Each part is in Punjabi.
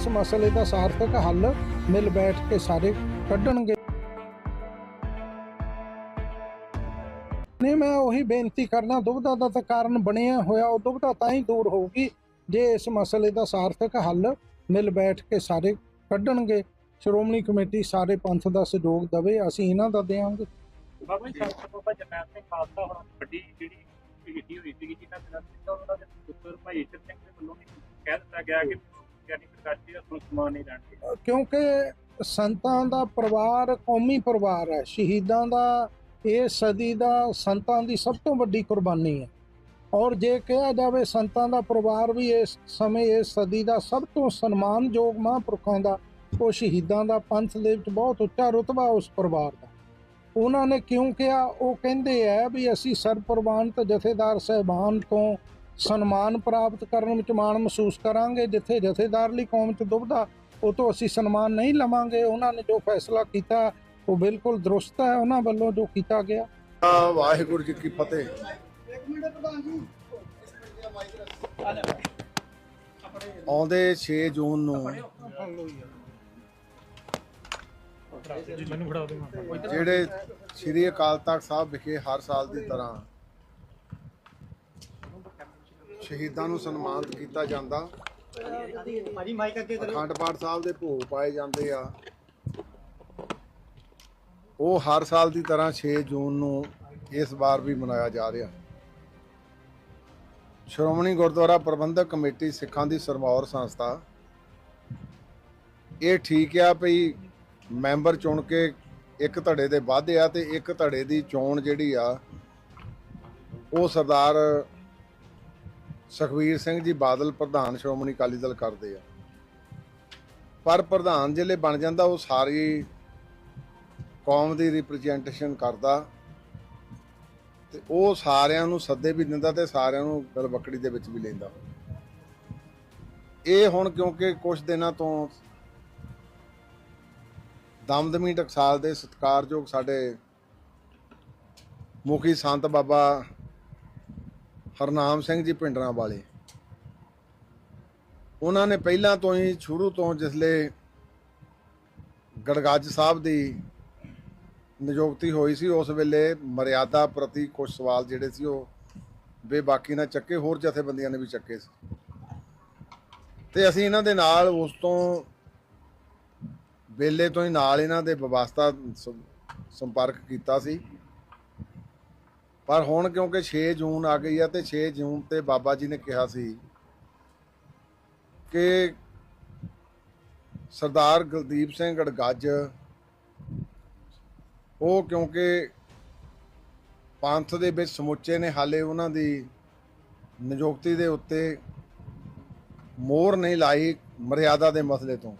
ਇਸ ਮਸਲੇ ਦਾ ਸਾਰਥਕ ਹੱਲ ਮਿਲ ਬੈਠ ਕੇ ਸਾਰੇ ਕੱਢਣਗੇ। ਨਹੀਂ, ਮੈਂ ਉਹੀ ਬੇਨਤੀ ਕਰਨਾ ਦੁਬਦਾ ਦਾ ਤਾਂ ਕਾਰਨ ਬਣਿਆ ਹੋਇਆ, ਉਹ ਦੁਬਦਾ ਤਾਂ ਹੀ ਦੂਰ ਹੋਊਗੀ ਜੇ ਇਸ ਮਸਲੇ ਦਾ ਸਾਰਥਕ ਹੱਲ ਮਿਲ ਬੈਠ ਕੇ ਸਾਰੇ ਕੱਢਣਗੇ। ਸ਼੍ਰੋਮਣੀ ਕਮੇਟੀ ਸਾਰੇ ਪੰਥ ਦਾ ਸਹਿਯੋਗ ਦੇਵੇ, ਅਸੀਂ ਇਹਨਾਂ ਦਾ ਦੇਵਾਂਗੇ। ਬਾਬਾ ਜੀ ਬਾਬਾ ਜਰਨੈਲ ਸਿੰਘ ਖਾਲਸਾ ਹੁਣ ਵੱਡੀ ਜਿਹੜੀ ਸ਼ਹੀਦੀ ਹੋਈ ਸੀਗੀ, ਜਿਨ੍ਹਾਂ ਦਿਨਾਂ ਵਿੱਚ ਉਹਨਾਂ ਦੇ ਪੁੱਤਰ ਭਾਈ ਈਸ਼ਰ ਸਿੰਘ ਦੇ ਵੱਲੋਂ ਕਹਿ ਦਿੱਤਾ ਗਿਆ ਕਿ ਗਿਆਨੀ ਪ੍ਰਕਾਸ਼ ਜੀ ਦਾ ਸਨਮਾਨ ਨਹੀਂ ਜਾਣਗੇ ਕਿਉਂਕਿ ਸੰਤਾਂ ਦਾ ਪਰਿਵਾਰ ਕੌਮੀ ਪਰਿਵਾਰ ਹੈ, ਸ਼ਹੀਦਾਂ ਦਾ ਇਹ ਸਦੀ ਦਾ ਸੰਤਾਂ ਦੀ ਸਭ ਤੋਂ ਵੱਡੀ ਕੁਰਬਾਨੀ ਹੈ। ਔਰ ਜੇ ਕਿਹਾ ਜਾਵੇ ਸੰਤਾਂ ਦਾ ਪਰਿਵਾਰ ਵੀ ਇਸ ਸਮੇਂ ਇਸ ਸਦੀ ਦਾ ਸਭ ਤੋਂ ਸਨਮਾਨਯੋਗ ਮਹਾਂਪੁਰਖਾਂ ਦਾ, ਉਹ ਸ਼ਹੀਦਾਂ ਦਾ ਪੰਥ ਦੇ ਵਿੱਚ ਬਹੁਤ ਉੱਚਾ ਰੁਤਬਾ ਉਸ ਪਰਿਵਾਰ ਦਾ। ਉਹਨਾਂ ਨੇ ਕਿਉਂ ਕਿਹਾ? ਉਹ ਕਹਿੰਦੇ ਆ ਵੀ ਅਸੀਂ ਸਰਪ੍ਰਵਾਨਤ ਜਥੇਦਾਰ ਸਹਿਬਾਨ ਤੋਂ ਸਨਮਾਨ ਪ੍ਰਾਪਤ ਕਰਨ ਵਿੱਚ ਮਾਣ ਮਹਿਸੂਸ ਕਰਾਂਗੇ। ਜਿੱਥੇ ਜਥੇਦਾਰ ਲਈ ਕੌਮ 'ਚ ਦੁਬਦਾ ਉਹ ਤੋਂ ਅਸੀਂ ਸਨਮਾਨ ਨਹੀਂ ਲਵਾਂਗੇ। ਉਹਨਾਂ ਨੇ ਜੋ ਫੈਸਲਾ ਕੀਤਾ ਉਹ ਬਿਲਕੁਲ ਦਰੁਸਤ ਹੈ। ਉਹਨਾਂ ਵੱਲੋਂ ਜੋ ਕੀਤਾ ਗਿਆ। ਵਾਹਿਗੁਰੂ ਜੀ ਕੀ ਫਤਿਹ। ਆਉਂਦੇ 6 ਜੂਨ ਨੂੰ ਜਿਹੜੇ ਸ੍ਰੀ ਅਕਾਲ ਤਖਤ ਸਾਹਿਬ ਵਿਖੇ ਹਰ ਸਾਲ ਦੀ ਤਰ੍ਹਾਂ ਸ਼ਹੀਦਾਂ ਨੂੰ ਸਨਮਾਨਿਤ ਕੀਤਾ ਜਾਂਦਾ। ਅਖੰਡ ਪਾਠ ਸਾਹਿਬ ਦੇ ਭੋਗ ਪਾਏ ਜਾਂਦੇ ਆ। ਉਹ ਹਰ ਸਾਲ ਦੀ ਤਰ੍ਹਾਂ 6 ਜੂਨ ਨੂੰ ਇਸ ਵਾਰ ਵੀ ਮਨਾਇਆ ਜਾ ਰਿਹਾ। ਸ਼੍ਰੋਮਣੀ ਗੁਰਦੁਆਰਾ ਪ੍ਰਬੰਧਕ ਕਮੇਟੀ ਸਿੱਖਾਂ ਦੀ ਸਰਮੌਰ ਸੰਸਥਾ। ਇਹ ਠੀਕ ਆ ਭਈ ਮੈਂਬਰ ਚੁਣ ਕੇ ਇੱਕ ਧੜੇ ਦੇ ਵਾਧੇ ਆ ਤੇ ਇੱਕ ਧੜੇ ਦੀ ਚੋਣ ਜਿਹੜੀ ਆ ਉਹ ਸਰਦਾਰ ਸੁਖਵੀਰ ਸਿੰਘ ਜੀ ਬਾਦਲ ਪ੍ਰਧਾਨ ਸ਼੍ਰੋਮਣੀ ਅਕਾਲੀ ਦਲ ਕਰਦੇ ਆ। ਪਰ ਪ੍ਰਧਾਨ ਜਿਹੜੇ ਬਣ ਜਾਂਦਾ, ਉਹ ਸਾਰੀ ਕੌਮ ਦੀ ਰਿਪਰੈਜ਼ੈਂਟੇਸ਼ਨ ਕਰਦਾ ਤੇ ਉਹ ਸਾਰਿਆਂ ਨੂੰ ਸੱਦੇ ਵੀ ਦਿੰਦਾ ਤੇ ਸਾਰਿਆਂ ਨੂੰ ਗਲਬਕੜੀ ਦੇ ਵਿੱਚ ਵੀ ਲੈਂਦਾ। ਇਹ ਹੁਣ ਕਿਉਂਕਿ ਕੁਝ ਦਿਨਾਂ ਤੋਂ ਦਮਦਮੀ ਟਕਸਾਲ ਦੇ ਸਤਿਕਾਰਯੋਗ ਸਾਡੇ ਮੁਖੀ ਸੰਤ ਬਾਬਾ ਹਰਨਾਮ ਸਿੰਘ ਜੀ ਪਿੰਡਰਾਂ ਵਾਲੇ। ਉਹਨਾਂ ਨੇ ਪਹਿਲਾਂ ਤੋਂ ਹੀ ਸ਼ੁਰੂ ਤੋਂ ਜਿਸਲੇ ਗੜਗੱਜ ਸਾਹਿਬ ਦੀ ਨਿਯੁਕਤੀ ਹੋਈ ਸੀ, ਉਸ ਵੇਲੇ ਮਰਿਆਦਾ ਪ੍ਰਤੀ ਕੁਝ ਸਵਾਲ ਜਿਹੜੇ ਸੀ ਉਹ ਬੇਬਾਕੀ ਨਾਲ ਚੱਕੇ, ਹੋਰ ਜਥੇਬੰਦੀਆਂ ਨੇ ਵੀ ਚੱਕੇ ਸੀ। ਤੇ ਅਸੀਂ ਇਹਨਾਂ ਦੇ ਨਾਲ ਉਸ ਤੋਂ ਵੇਲੇ ਤੋਂ ਹੀ ਨਾਲ ਇਹਨਾਂ ਦੇ ਵਿਵਸਥਾ ਸੰਪਰਕ ਕੀਤਾ ਸੀ। ਪਰ ਹੁਣ ਕਿਉਂਕਿ 6 ਜੂਨ ਆ ਗਈ ਆ ਤੇ 6 ਜੂਨ ਤੇ ਬਾਬਾ ਜੀ ਨੇ ਕਿਹਾ ਸੀ ਕਿ ਸਰਦਾਰ ਗੁਰਦੀਪ ਸਿੰਘ ਗੜਗੱਜ ਉਹ ਕਿਉਂਕਿ ਪੰਥ ਦੇ ਵਿੱਚ ਸਮੁੱਚੇ ਨੇ, ਹਾਲੇ ਉਹਨਾਂ ਦੀ ਨਿਯੁਕਤੀ ਦੇ ਉੱਤੇ ਮੋਹਰ ਨਹੀਂ ਲਾਈ ਮਰਿਆਦਾ ਦੇ ਮਸਲੇ ਤੋਂ।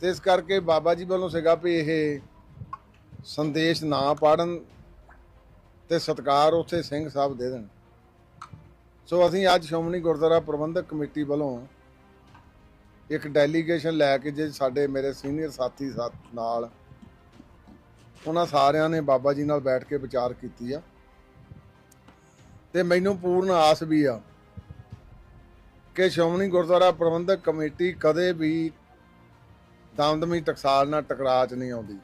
ਤੇ ਇਸ ਕਰਕੇ ਬਾਬਾ ਜੀ ਵੱਲੋਂ ਸੀਗਾ ਵੀ ਇਹ ਸੰਦੇਸ਼ ਨਾ ਪਾੜਨ ਤੇ ਸਤਕਾਰ ਉੱਥੇ ਸਿੰਘ ਸਾਹਿਬ ਦੇ ਦੇਣ। ਸੋ ਅਸੀਂ ਅੱਜ ਸ਼੍ਰੋਮਣੀ ਗੁਰਦੁਆਰਾ ਪ੍ਰਬੰਧਕ ਕਮੇਟੀ ਵੱਲੋਂ ਇੱਕ ਡੈਲੀਗੇਸ਼ਨ ਲੈ ਕੇ ਜੇ ਸਾਡੇ ਮੇਰੇ ਸੀਨੀਅਰ ਸਾਥੀ ਸਾਥ ਨਾਲ ਉਹਨਾਂ ਸਾਰਿਆਂ ਨੇ ਬਾਬਾ ਜੀ ਨਾਲ ਬੈਠ ਕੇ ਵਿਚਾਰ ਕੀਤੀ ਆ। ਤੇ ਮੈਨੂੰ ਪੂਰਨ ਆਸ ਵੀ ਆ ਕਿ ਸ਼੍ਰੋਮਣੀ ਗੁਰਦੁਆਰਾ ਪ੍ਰਬੰਧਕ ਕਮੇਟੀ ਕਦੇ ਵੀ ਦਮਦਮੀ ਟਕਸਾਲ ਨਾਲ ਟਕਰਾਅ 'ਚ ਨਹੀਂ ਆਉਂਦੀ।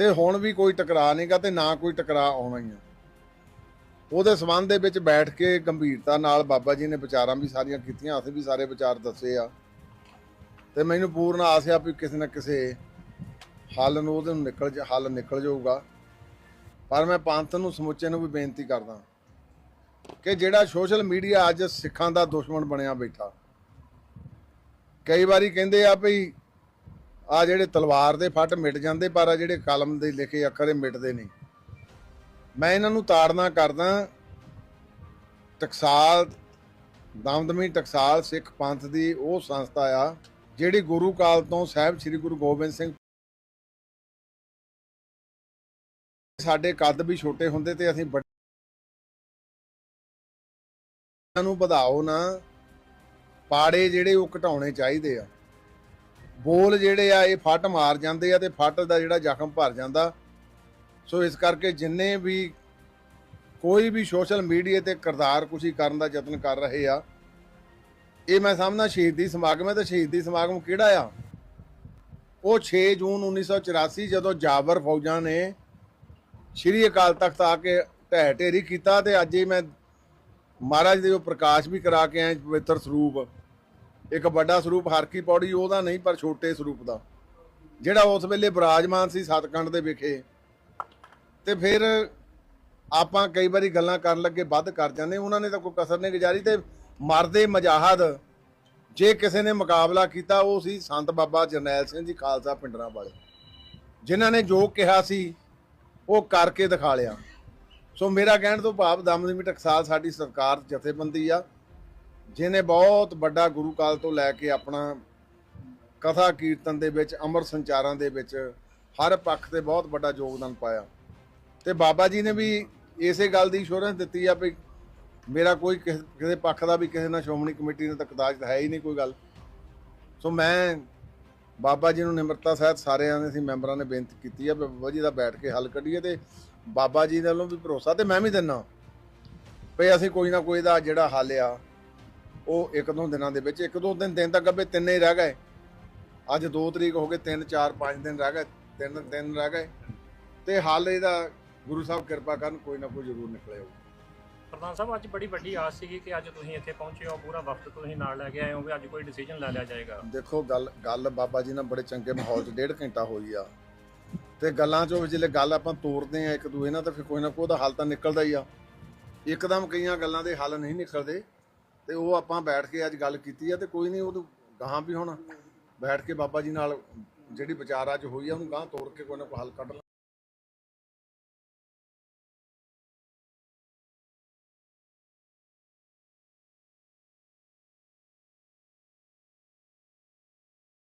ਤੇ ਹੁਣ ਵੀ ਕੋਈ ਟਕਰਾਅ ਨਹੀਂਗਾ ਤੇ ਨਾ ਕੋਈ ਟਕਰਾਅ ਆਉਣਾ ਹੀ ਆ ਉਹਦੇ ਸਬੰਧ ਦੇ ਵਿੱਚ ਬੈਠ ਕੇ ਗੰਭੀਰਤਾ ਨਾਲ ਬਾਬਾ ਜੀ ਨੇ ਵਿਚਾਰਾਂ ਵੀ ਸਾਰੀਆਂ ਕੀਤੀਆਂ, ਅਸੀਂ ਵੀ ਸਾਰੇ ਵਿਚਾਰ ਦੱਸੇ ਆ। ਤੇ ਮੈਨੂੰ ਪੂਰਨ ਆਸ ਆ ਵੀ ਕਿਸੇ ਨਾ ਕਿਸੇ ਹੱਲ ਨੂੰ ਉਹਦੇ ਨੂੰ ਨਿਕਲ ਜਾ, ਹੱਲ ਨਿਕਲ ਜਾਊਗਾ। ਪਰ ਮੈਂ ਪੰਥ ਨੂੰ, ਸਮੁੱਚੇ ਨੂੰ ਵੀ ਬੇਨਤੀ ਕਰਦਾ ਕਿ ਜਿਹੜਾ ਸੋਸ਼ਲ ਮੀਡੀਆ ਅੱਜ ਸਿੱਖਾਂ ਦਾ ਦੁਸ਼ਮਣ ਬਣਿਆ ਬੈਠਾ। ਕਈ ਵਾਰੀ ਕਹਿੰਦੇ ਆ ਭਈ ਆ ਜਿਹੜੇ ਤਲਵਾਰ ਦੇ ਫੱਟ ਮਿਟ ਜਾਂਦੇ, ਪਰ ਆ ਜਿਹੜੇ ਕਲਮ ਦੇ ਲਿਖੇ ਅੱਖਰ ਇਹ ਮਿਟਦੇ ਨਹੀਂ। ਮੈਂ ਇਹਨਾਂ ਨੂੰ ਤਾੜਨਾ ਕਰਦਾ, ਟਕਸਾਲ, ਦਮਦਮੀ ਟਕਸਾਲ ਸਿੱਖ ਪੰਥ ਦੀ ਉਹ ਸੰਸਥਾ ਆ, ਜਿਹੜੀ ਗੁਰੂ ਕਾਲ ਤੋਂ ਸਾਹਿਬ ਸ੍ਰੀ ਗੁਰੂ ਗੋਬਿੰਦ ਸਿੰਘ ਸਾਡੇ ਕੱਦ ਵੀ ਛੋਟੇ ਹੁੰਦੇ ਤੇ ਅਸੀਂ ਨੂੰ ਵਧਾਓ ਨਾ, ਪਾੜੇ ਜਿਹੜੇ ਉਹ ਘਟਾਉਣੇ ਚਾਹੀਦੇ ਆ। ਬੋਲ ਜਿਹੜੇ ਆ, ਇਹ ਫੱਟ ਮਾਰ ਜਾਂਦੇ ਆ ਤੇ ਫੱਟ ਦਾ ਜਿਹੜਾ ਜ਼ਖਮ ਭਰ ਜਾਂਦਾ। ਸੋ ਇਸ ਕਰਕੇ ਜਿੰਨੇ ਵੀ ਕੋਈ ਵੀ ਸੋਸ਼ਲ ਮੀਡੀਆ ਤੇ ਕਿਰਦਾਰ ਕੁਸ਼ੀ ਕਰਨ ਦਾ ਯਤਨ ਕਰ ਰਹੇ ਆ, ਇਹ ਮੈਂ ਸਮਝਦਾ ਸ਼ਹੀਦੀ ਸਮਾਗਮ ਹੈ ਤੇ ਸ਼ਹੀਦੀ ਸਮਾਗਮ ਕਿਹੜਾ ਆ? ਉਹ 6 ਜੂਨ 1984 ਜਦੋਂ ਜਾਬਰ ਫੌਜਾਂ ਨੇ ਸ਼੍ਰੀ ਅਕਾਲ ਤਖਤ ਆ ਕੇ ਢਹਿ ਢੇਰੀ ਕੀਤਾ ਤੇ ਅੱਜ ਹੀ ਮੈਂ ਮਹਾਰਾਜ ਦੇ ਉਹ ਪ੍ਰਕਾਸ਼ ਵੀ ਕਰਾ ਕੇ ਆਏ ਪਵਿੱਤਰ ਸਰੂਪ। ਇੱਕ ਵੱਡਾ ਸਰੂਪ ਹਰਕੀ ਪੌੜੀ, ਉਹਦਾ ਨਹੀਂ, ਪਰ ਛੋਟੇ ਸਰੂਪ ਦਾ। ਜਿਹੜਾ ਉਸ ਵੇਲੇ ਬਿਰਾਜਮਾਨ ਸੀ ਸਤਕੰਡ ਦੇ ਵਿਖੇ। ਤੇ ਫਿਰ ਆਪਾਂ ਕਈ ਵਾਰੀ ਗੱਲਾਂ ਕਰਨ ਲੱਗੇ, ਵੱਧ ਕਰ ਜਾਂਦੇ ਉਹਨਾਂ ਨੇ ਤਾਂ ਕੋਈ ਕਸਰ ਨਹੀਂ ਗੁਜ਼ਾਰੀ ਤੇ ਮਰਦੇ ਮਜਾਹਦ, ਜੇ ਕਿਸੇ ਨੇ ਮੁਕਾਬਲਾ ਕੀਤਾ, ਉਹ ਸੀ ਸੰਤ ਬਾਬਾ ਜਰਨੈਲ ਸਿੰਘ ਜੀ ਖਾਲਸਾ ਪਿੰਡਰਾਂ ਵਾਲੇ। ਜਿਨ੍ਹਾਂ ਨੇ ਜੋ ਕਿਹਾ ਸੀ, ਉਹ ਕਰਕੇ ਦਿਖਾ ਲਿਆ। ਸੋ ਮੇਰਾ ਕਹਿਣ ਤੋਂ ਭਾਵ ਦਮਦਮੀ ਟਕਸਾਲ ਸਾਡੀ ਸਰਕਾਰ ਜਥੇਬੰਦੀ ਆ। ਜਿਹਨੇ ਬਹੁਤ ਵੱਡਾ ਗੁਰੂ ਕਾਲ ਤੋਂ ਲੈ ਕੇ ਆਪਣਾ ਕਥਾ ਕੀਰਤਨ ਦੇ ਵਿੱਚ ਅਮਰ ਸੰਚਾਰਾਂ ਦੇ ਵਿੱਚ ਹਰ ਪੱਖ ਤੇ ਬਹੁਤ ਵੱਡਾ ਯੋਗਦਾਨ ਪਾਇਆ। ਤੇ ਬਾਬਾ ਜੀ ਨੇ ਵੀ ਇਸੇ ਗੱਲ ਦੀ ਅਸ਼ੋਰੈਂਸ ਦਿੱਤੀ ਆ ਵੀ ਮੇਰਾ ਕੋਈ ਕਿਸ- ਕਿਸੇ ਪੱਖ ਦਾ ਵੀ ਕਿਸੇ ਨਾਲ ਸ਼੍ਰੋਮਣੀ ਕਮੇਟੀ ਨੇ ਤਕਦਾਜ ਹੈ ਹੀ ਨਹੀਂ ਕੋਈ ਗੱਲ। ਸੋ ਮੈਂ ਬਾਬਾ ਜੀ ਨੂੰ ਨਿਮਰਤਾ ਸਹਿਤ ਸਾਰਿਆਂ ਨੇ ਅਸੀਂ ਮੈਂਬਰਾਂ ਨੇ ਬੇਨਤੀ ਕੀਤੀ ਆ ਵੀ ਬਾਬਾ ਜੀ ਦਾ ਬੈਠ ਕੇ ਹੱਲ ਕੱਢੀਏ ਤੇ ਬਾਬਾ ਜੀ ਵੱਲੋਂ ਵੀ ਭਰੋਸਾ ਤੇ ਮੈਂ ਵੀ ਦਿੰਨਾ। ਵੀ ਅਸੀਂ ਕੋਈ ਨਾ ਕੋਈ ਦਾ ਜਿਹੜਾ ਹੱਲ ਆ ਉਹ ਇੱਕ ਦੋ ਦਿਨਾਂ ਦੇ ਵਿੱਚ ਇੱਕ ਦੋ ਦਿਨ ਦਿਨ ਤੱਕ ਅੱਬੇ ਤਿੰਨੇ ਹੀ ਰਹਿ ਗਏ। ਅੱਜ 2 ਤਰੀਕ ਹੋ ਗਏ 3 4 5 ਦਿਨ ਰਹਿ ਗਏ ਤਿੰਨ ਦਿਨ ਰਹਿ ਗਏ। ਤੇ ਹੱਲ ਇਹਦਾ ਗੁਰੂ ਸਾਹਿਬ ਕਿਰਪਾ ਕਰਨ ਕੋਈ ਨਾ ਕੋਈ ਜ਼ਰੂਰ ਨਿਕਲੇ ਪ੍ਰਧਾਨ ਸਾਹਿਬ ਅੱਜ ਬੜੀ ਵੱਡੀ ਆਸ ਸੀਗੀ ਕਿ ਅੱਜ ਤੁਸੀਂ ਇੱਥੇ ਪਹੁੰਚੇ ਹੋ ਪੂਰਾ ਵਕਤ ਤੁਸੀਂ ਨਾਲ ਲੈ ਕੇ ਆਏ ਹੋ ਵੀ ਅੱਜ ਕੋਈ ਡਿਸੀਜਨ ਲੈ ਲਿਆ ਜਾਏਗਾ। ਦੇਖੋ ਗੱਲ ਗੱਲ ਬਾਬਾ ਜੀ ਨਾਲ ਬੜੇ ਚੰਗੇ ਮਾਹੌਲ 'ਚ ਡੇਢ ਘੰਟਾ ਹੋਈ ਆ। ਤੇ ਗੱਲਾਂ 'ਚੋਂ ਜਿਹੜੇ ਗੱਲ ਆਪਾਂ ਤੋਰਦੇ ਆ ਇੱਕ ਦੂਏ ਨਾਲ ਤਾਂ ਫਿਰ ਕੋਈ ਨਾ ਕੋਈ ਉਹਦਾ ਹੱਲ ਤਾਂ ਨਿਕਲਦਾ ਹੀ ਆ। ਇੱਕਦਮ ਕਈਆਂ ਗੱਲਾਂ ਦੇ ਹੱਲ ਨਹੀਂ ਨਿਕਲਦੇ। ਤੇ ਉਹ ਆਪਾਂ ਬੈਠ ਕੇ ਅੱਜ ਗੱਲ ਕੀਤੀ ਆ ਤੇ ਕੋਈ ਨਹੀਂ ਉਹ ਗਾਹਾਂ ਵੀ ਹੁਣ ਬੈਠ ਕੇ ਬਾਬਾ ਜੀ ਨਾਲ ਜਿਹੜੀ ਵਿਚਾਰ ਅੱਜ ਹੋਈ ਆ ਉਹਨੂੰ ਗਾਹਾਂ ਤੋੜ ਕੇ ਕੋਈ ਨਾ ਕੋਈ ਹੱਲ ਕੱਢ